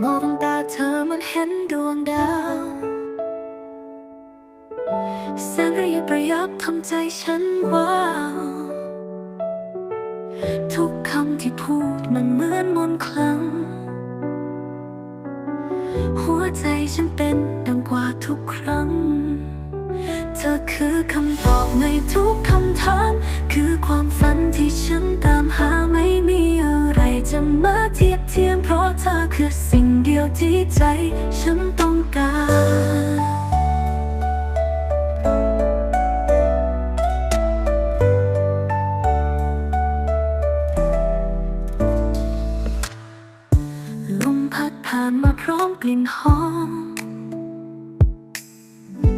มองตาเธอมันเห็นดวงดาวแสงระยิบระยับทำใจฉันว้าวทุกคำที่พูดมันเหมือนมนต์คลัง หัวใจฉันเป็นดังกว่าทุกครั้ง เธอคือคำตอบในทุกคำถาม คือความฝันที่ฉันตามหาไม่มีอะไรจะมาเทียบเทียมเพราะเธอคือ ที่ใจฉันต้องการลมพัดผ่านมาพร้อมกลิ่นหอม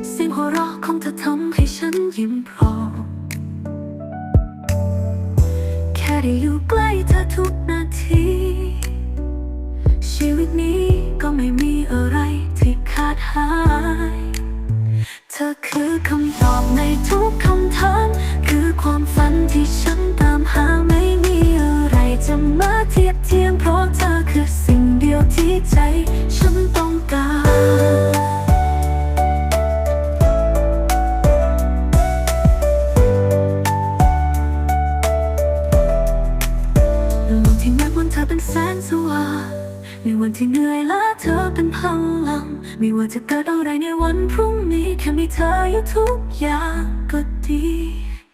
เสียงหัวเราะของเธอทำให้ฉันยิ้มพร้อมแค่ได้อยู่ใกล้เธอทุกนาที เธอคือคำตอบในทุกคำถาม คือความฝันที่ฉันตามหาไม่มีอะไรจะมาเทียบเทียมเพราะเธอคือสิ่งเดียวที่ใจฉันต้องการในวันที่นับวันเธอเป็นแสงสว่างในวันที่เหนื่อยล้าเธอเป็นพลัง ไม่ว่าจะเกิดอะไรในวันพรุ่งนี้แค่มีเธออยู่ทุกอย่างก็ดี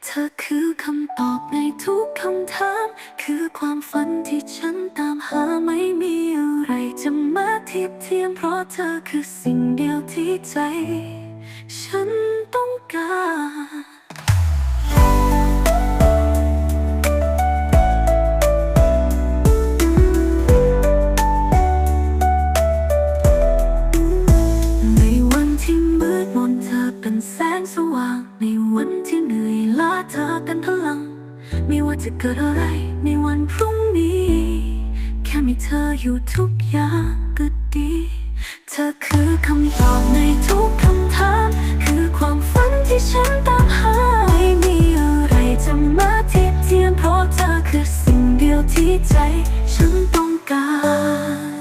เธอคือคำตอบในทุกคำถาม คือความฝันที่ฉันตามหาไม่มีอะไรจะมาเทียบเทียมเพราะเธอคือสิ่งเดียวที่ใจ ฉันต้องการ ไม่ว่าจะเกิดอะไรในวันพรุ่งนี้ แค่มีเธออยู่ทุกอย่างก็ดี เธอคือคำตอบในทุกคำถาม คือความฝันที่ฉันตามหาไม่มีอะไรจะมาเทียบเทียมเพราะเธอคือสิ่งเดียวที่ใจ ฉันต้องการ